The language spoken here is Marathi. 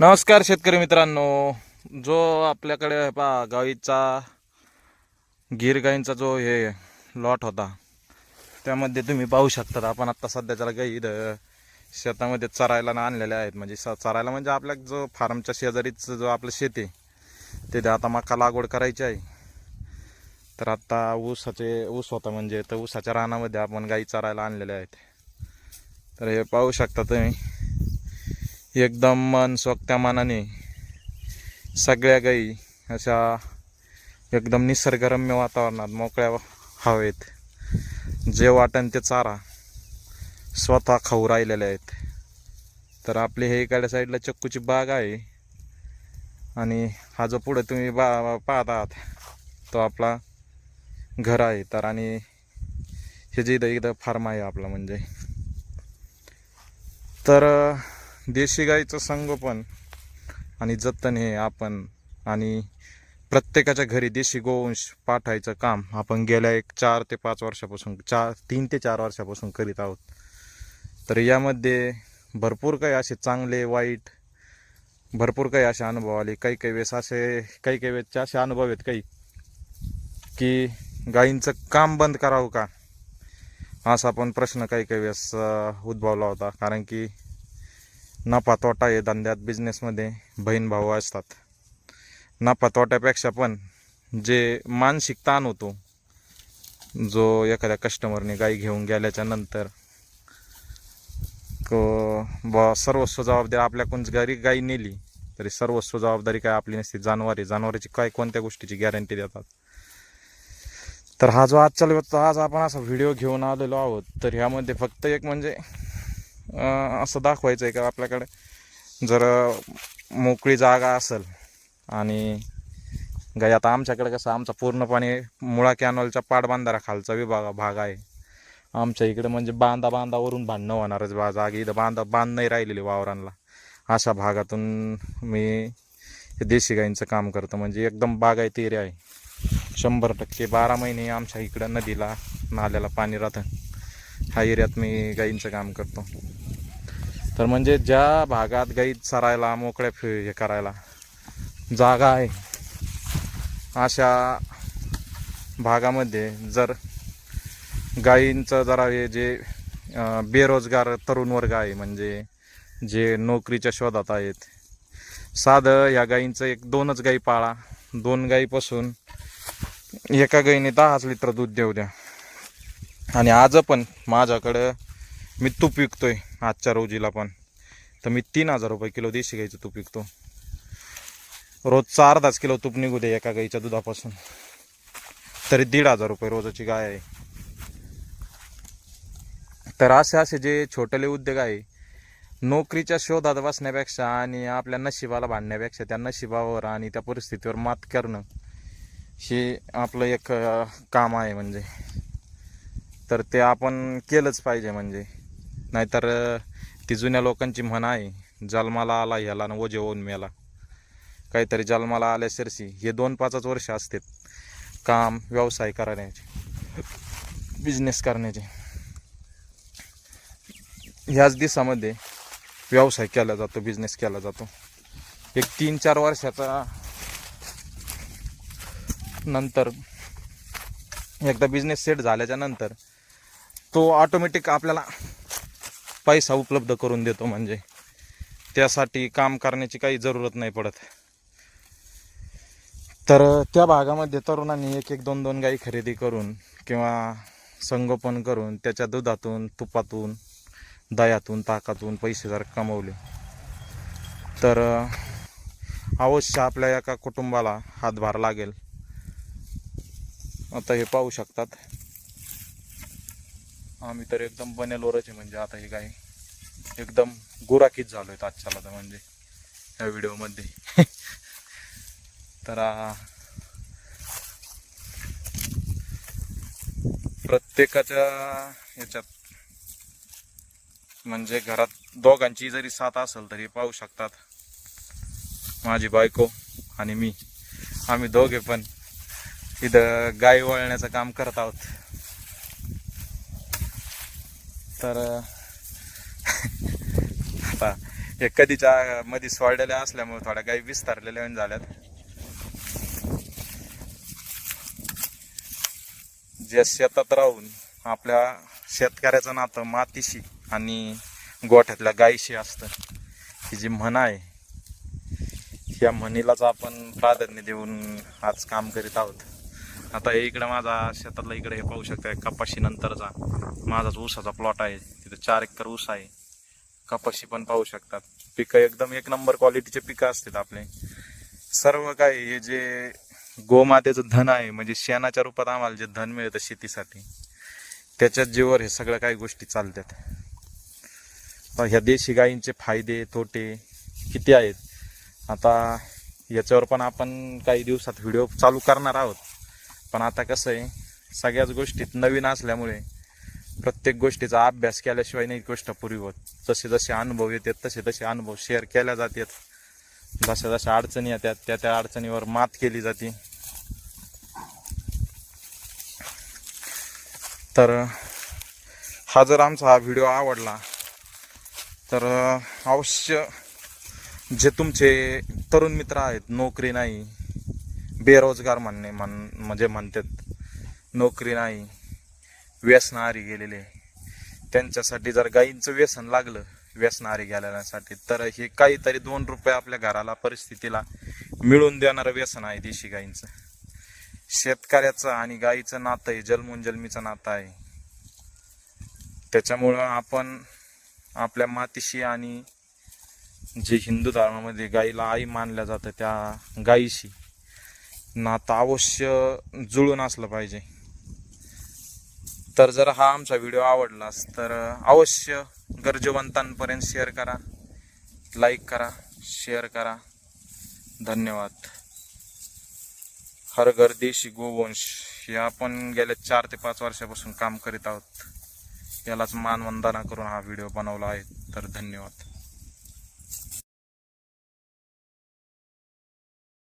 नमस्कार शेतकरी मित्रांनो. जो आपल्याकडे पा गाईचा गीर गाईंचा जो हे लॉट होता त्यामध्ये तुम्ही पाहू शकता. आपण आत्ता सध्याच्याला गाई शेतामध्ये चरायला ना आणलेल्या आहेत. म्हणजे स चरायला म्हणजे आपल्या जो फार्मच्या शेजारीच जो आपलं शेती तिथे आता मका लागवड करायची आहे. तर आत्ता ऊसाचे ऊस होता म्हणजे तर ऊसाच्या रानामध्ये आपण गाई चरायला आणलेल्या आहेत. तर हे पाहू शकता तुम्ही. एकदम मन स्वक्त्या मानाने सगळ्या गाई अशा एकदम निसर्गरम्य वातावरणात मोकळ्या हवेत. जे वाटण ते चारा स्वतः खाऊ राहिलेले आहेत. तर आपली हे इकडल्या साईडला चक्कूची बाग आहे. आणि हा जो पुढे तुम्ही बा पाहत आहात तो आपला घर आहे. तर आणि हे जे इथं इथं फार्म आहे आपलं म्हणजे. तर देशी गाईचं संगोपन आणि जतन हे आपण आणि प्रत्येकाच्या घरी देशी गोवंश पाठायचं काम आपण गेल्या एक चार ते पाच वर्षापासून चार तीन ते चार वर्षापासून करीत आहोत. तर यामध्ये भरपूर काही असे चांगले वाईट भरपूर काही असे अनुभव आले. काही काही वेळेस असे काही काही वेळेसचे असे अनुभव आहेत काही की गाईंचं काम बंद करावं का? असा पण प्रश्न काही काही वेळेस उद्भवला होता. कारण की नफा तोटा आहे धंद्यात बिझनेसमध्ये बहीण भाऊ असतात. नफा तोट्यापेक्षा पण जे मानसिक ताण होतो जो एखाद्या कस्टमरने गाई घेऊन गेल्याच्यानंतर ब सर्वस्व जबाबदारी आपल्याकडून जरी गाई नेली तरी सर्वस्व जबाबदारी काय आपली नसते. जानवारी आहे काय कोणत्या गोष्टीची गॅरंटी देतात? तर हा जो आज चालू आज आपण असा व्हिडिओ घेऊन आलेलो आहोत तर ह्यामध्ये फक्त एक म्हणजे असं दाखवायचं आहे का आपल्याकडे? जर मोकळी जागा असेल आणि गाई आता आमच्याकडे कसं आमचा पूर्णपणे मुळा कॅनॉलच्या पाटबांधारा खालचा विभाग भाग आहे. आमच्या इकडे म्हणजे बांधा बांधावरून भांडणं होणारच बा जागी. इथं बांधा बांध नाही राहिलेली वावरांना. अशा भागातून मी देशी गाईंचं काम करतो. म्हणजे एकदम बागायती एरिया आहे. शंभर टक्के बारा महिने आमच्या इकडं नदीला नाल्याला पाणी राहतं. ह्या एरियात मी गाईंचं काम करतो. तर म्हणजे ज्या भागात गाई चरायला मोकळ्या फि हे करायला जागा आहे अशा भागामध्ये जर गायींचं जरा हे जे बेरोजगार तरुण वर्ग आहे म्हणजे जे नोकरीच्या शोधात आहेत साधं या गायींचं एक दोनच गाई पाळा. दोन गाईपासून एका गाईने दहाच लिटर दूध देऊ द्या. आणि आज पण माझ्याकडं मी तूप विकतोय. आजच्या रोजीला पण. तर मी तीन हजार रुपये किलो देशी गाईचं तूप विकतो. रोजचा अर्धाच किलो तूप निघू दे एका गाईच्या दुधापासून. तरी दीड हजार रुपये रोजाची गाय आहे. तर असे असे जे छोटेले उद्योग आहे नोकरीच्या शोधात बसण्यापेक्षा आणि आपल्या नशिबाला भांडण्यापेक्षा त्या नशिबावर आणि त्या परिस्थितीवर मात करणं हे आपलं एक काम आहे म्हणजे. तर ते आपण केलंच पाहिजे म्हणजे. नाहीतर ती जुन्या लोकांची म्हण आहे जन्माला आला ह्याला न ओझे होऊन मेला. काहीतरी जन्माला आल्या सरसी हे दोन पाचच वर्ष असतात काम व्यवसाय करण्याचे बिझनेस करण्याचे. ह्याच दिवसामध्ये व्यवसाय केला जातो बिझनेस केला जातो. एक तीन चार वर्षाचा नंतर एकदा बिझनेस सेट झाल्याच्यानंतर तो ऑटोमॅटिक आपल्याला पैसा उपलब्ध करून देतो म्हणजे. त्यासाठी काम करण्याची काही जरूरत नाही पडत. तर त्या भागामध्ये तरुणांनी एक एक दोन दोन गाई खरेदी करून किंवा संगोपन करून त्याच्या दुधातून तुपातून दयातून ताकातून पैसे जर कमवले तर अवश्य आपल्या एका कुटुंबाला हातभार लागेल. आता हे पाहू शकतात. आम्ही तर एकदम बनेलवरच आहे म्हणजे आता हे गाई. एकदम गुराखीत झालो आहेत आजच्याला तर म्हणजे ह्या व्हिडिओमध्ये. तर प्रत्येकाच्या याच्यात म्हणजे घरात दोघांची जरी साथ असेल तरी पाहू शकतात. माझी बायको आणि मी. आम्ही दोघे पण इथं गाय वळण्याचं काम करत आहोत. तर आता. हे कधीच्या मध्ये सोडलेल्या असल्यामुळे थोड्या गाई विस्तारलेल्या झाल्यात. जे शेतात राहून आपल्या शेतकऱ्याचं नातं मातीशी आणि गोठ्यातल्या गायीशी असतं ही जी म्हण आहे या म्हणीलाच आपण प्राधान्य देऊन आज काम करीत आहोत. आता इकडं इकडे माझा शेतातला इकडे हे पाहू शकता कपाशी नंतरचा माझाच ऊसाचा प्लॉट आहे तिथे चार एकर ऊस आहे. कपाशी पण पाहू शकतात. पिकं एकदम एक नंबर क्वालिटीचे पिकं असतात आपले. सर्व काय हे जे गोमातेचं धन आहे म्हणजे शेणाच्या रूपात आम्हाला जे धन मिळतं शेतीसाठी त्याच्याच जीवर हे सगळ्या काही गोष्टी चालतात. तर ह्या देशी गायींचे फायदे तोटे किती आहेत? आता याच्यावर पण आपण काही दिवसात व्हिडिओ चालू करणार आहोत. पण आता कसं आहे सगळ्याच गोष्टीत नवीन असल्यामुळे प्रत्येक गोष्टीचा अभ्यास केल्याशिवाय नाही गोष्ट पुरी होत. जसे जसे अनुभव येतात तसे तसे अनुभव शेअर केल्या जातात. जशा जशा अडचणी येतात त्या त्या अडचणीवर मात केली जाते. तर हा जर आमचा हा व्हिडिओ आवडला तर अवश्य जे तुमचे तरुण मित्र आहेत नोकरी नाही बेरोजगार म्हणणे म्हण म्हणजे म्हणतात नोकरी नाही व्यसनाहारी गेलेले. त्यांच्यासाठी जर गाईंचं व्यसन लागलं व्यसनाहारी गेलेल्यासाठी तर हे काहीतरी दोन रुपये आपल्या घराला परिस्थितीला मिळून देणारं व्यसन आहे देशी गाईंचं. शेतकऱ्याचं आणि गाईचं नातं आहे जन्मून जन्मीचं नातं आहे. त्याच्यामुळं आपण आपल्या मातीशी आणि जे हिंदू धर्मामध्ये गाईला आई मानल्या जातं त्या गाईशी नातं अवश्य जुळून असलं पाहिजे. तर जर हा आमचा व्हिडिओ आवडलास तर अवश्य गरजवंतांपर्यंत शेअर करा लाईक करा शेअर करा. धन्यवाद. हर घर देशी गोवंश हे आपण गेल्या चार ते पाच वर्षापासून काम करीत आहोत. यालाच मानवंदना करून हा व्हिडिओ बनवला आहे. तर धन्यवाद.